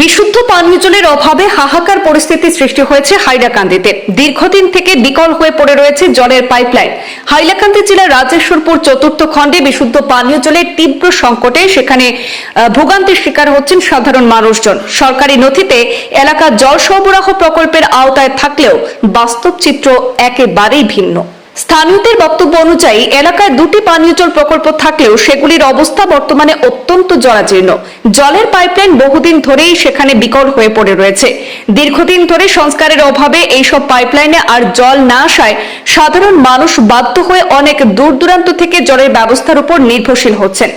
বিশুদ্ধ পানীয় জলের অভাবে হাহাকার পরিস্থিতি সৃষ্টি হয়েছে হাইলাকান্দিতে। দীর্ঘদিন থেকে বিকল হয়ে পড়ে রয়েছে জলের পাইপলাইন। হাইলাকান্দি জেলার রাজেশ্বরপুর চতুর্থ খণ্ডে বিশুদ্ধ পানীয় জলের তীব্র সংকটে সেখানে ভোগান্তির শিকার হচ্ছেন সাধারণ মানুষজন। সরকারি নথিতে এলাকা জল সরবরাহ প্রকল্পের আওতায় থাকলেও বাস্তব চিত্র একেবারেই ভিন্ন। স্থানীয়দের বক্তব্য অনুযায়ী, এলাকায় দুটি পানীয় জল প্রকল্প থাকলেও সেগুলির অবস্থা বর্তমানে অত্যন্ত জরাজীর্ণ। জলের পাইপলাইন বহুদিন ধরেই সেখানে বিকল হয়ে পড়ে রয়েছে। দীর্ঘদিন ধরে সংস্কারের অভাবে এইসব পাইপলাইনে আর জল না আসায় সাধারণ মানুষ বাধ্য হয়ে অনেক দূর দূরান্ত থেকে জলের ব্যবস্থার উপর নির্ভরশীল হচ্ছেন।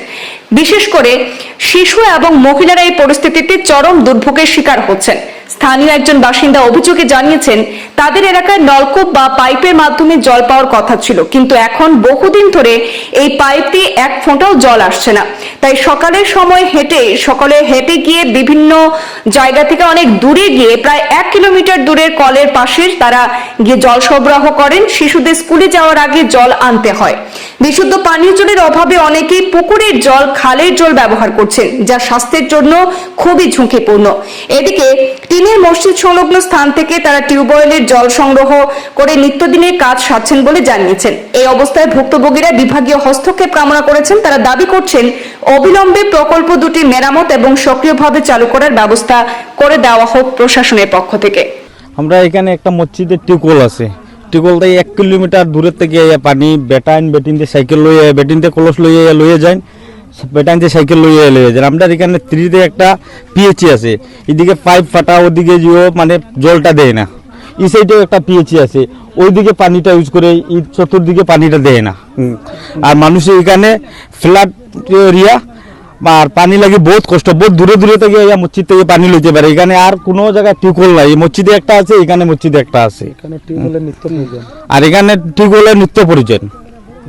বিশেষ করে শিশু এবং মহিলারা এই পরিস্থিতিতে চরম দুর্ভোগের শিকার হচ্ছেন। স্থানীয় একজন বাসিন্দা অভিযোগে জানিয়েছেন, তাদের এলাকায় নলকূপ বা পাইপের মাধ্যমে জল পাওয়ার কথা ছিল, কিন্তু এখন বহুদিন ধরে এই পাইপ দিয়ে এক ফোঁটাও জল আসছে না। তাই সকালের সময় হেঁটে, সকালে হেঁটে গিয়ে বিভিন্ন জায়গা থেকে অনেক দূরে গিয়ে প্রায় এক কিলোমিটার দূরের কলের পাশে তারা গিয়ে জল সরবরাহ করেন। শিশুদের স্কুলে যাওয়ার আগে জল আনতে হয়। বিশুদ্ধ পানীয় জলের অভাবে অনেকেই পুকুরের জল খালের জল ব্যবহার করছেন, যা স্বাস্থ্যের জন্য খুবই ঝুঁকিপূর্ণ। এদিকে টিনের মসজিদ সংলগ্ন স্থান থেকে তারা টিউবওয়েলের জল সংগ্রহ করে নিত্যদিনের কাজ সারছেন বলে জানিয়েছেন। এই অবস্থায় ভুক্তভোগীরা বিভাগীয় হস্তক্ষেপ কামনা করেছেন। তারা দাবি করছেন, অবিলম্বে প্রকল্প দুটি মেরামত এবং সক্রিয়ভাবে চালু করার ব্যবস্থা করে দেওয়া হোক প্রশাসনের পক্ষ থেকে। আমরা এখানে একটা মসজিদের টিউবওয়েল আছে। টিউবওয়েলটা এক কিলোমিটার দূরের থেকে পানি, বেটাইন বেটিনতে সাইকেল লইয়ে, বেটিনতে কলস লইয়ে লইয়ে যায় বেটাইনতে সাইকেল লইয়ে লইয়ে যায় আমরা এখানে থ্রিতে একটা পিএইচি আছে। এদিকে পাইপ ফাটা ওদিকে যেও মানে জলটা দেয় না। এই সাইডেও একটা পিএইচি আছে। ওইদিকে পানিটা ইউজ করে এই চতুর্দিকে পানিটা দেয় না। আর মানুষের এখানে ফ্ল্যাট এরিয়া আর পানি লাগে বহুত কষ্ট। বহুত দূরে দূরে থেকে এই মসজিদ থেকে পানি লইতে পারে। এখানে আর কোনো জায়গায় টিউবওয়েল নাই। এই মসজিদে একটা আছে এখানে মসজিদে একটা আছে। এখানে টিউবওয়েলের নিত্য প্রয়োজন। আর এখানে টিউবওয়েলের নিত্য পরিচয়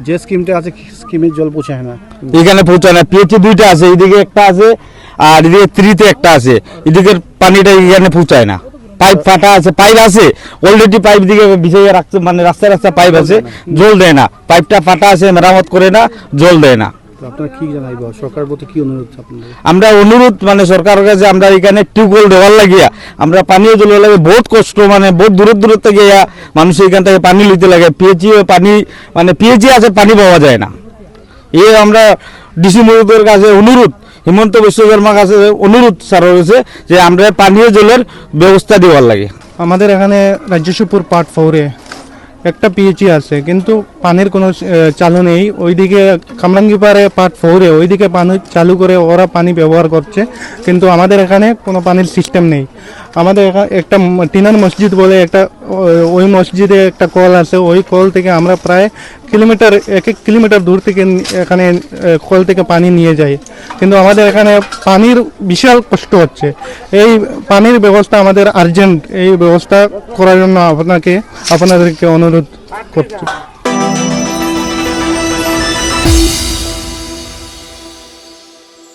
যে স্কিমটা আছে, স্কিমের জল পৌঁছায় না। এখানে পৌঁছায় না পিএইচি দুইটা আছে, এদিকে একটা আছে, আর এদিকে থ্রিতে একটা আছে। এদিকে পানিটা এখানে পৌঁছায় না। পাইপ ফাটা আছে, পাইপ আছে। অলরেডি পাইপ দিকে বিছিয়ে রাখছে মানে রাস্তায় রাস্তায় পাইপ আছে, জল দেয় না। পাইপটা ফাটা আছে, মেরামত করে না, জল দেয় না। আপনারা কি জানাইব? সরকার প্রতি কি অনুরোধ আপনাদের? আমরা অনুরোধ মানে সরকারের কাছে আমরা এখানে টিউবওয়েল দেওয়ার লাগিয়া আমরা পানীয় জলের লাগে বহুত কষ্ট মানে বহুত দূরের দূরের থেকে ইয়া মানুষ এখান থেকে পানি লইতে লাগে। পিএইচি পানি মানে পিএইচি আছে পানি পাওয়া যায় না। এ আমরা ডিসি মহোদয়ের কাছে অনুরোধ হিমন্ত বিশ্ব শর্মার কাছে অনুরোধ স্যারের কাছে যে আমরা পানীয় জলের ব্যবস্থা দেওয়ার লাগে। আমাদের এখানে রাজ্যসপুর পার্ট ফোরে একটা পিএইচি আছে কিন্তু পানির কোনো চালু নেই। ওইদিকে কামরাঙ্গিপাড়ে পার্ট ফোরে ওইদিকে পানি চালু করে ওরা পানি ব্যবহার করছে। কিন্তু আমাদের এখানে কোনো পানির সিস্টেম নেই। আমাদের একটা টিনার মসজিদ বলে একটা ওই মসজিদে একটা কল আছে। ওই কল থেকে আমরা প্রায় কিলোমিটার, এক এক কিলোমিটার দূর থেকে এখানে কল থেকে পানি নিয়ে যাই কিন্তু আমাদের এখানে পানির বিশাল কষ্ট হচ্ছে। এই পানির ব্যবস্থা আমাদের আর্জেন্ট এই ব্যবস্থা করার জন্য আপনাকে, আপনাদেরকে অনুরোধ করছি।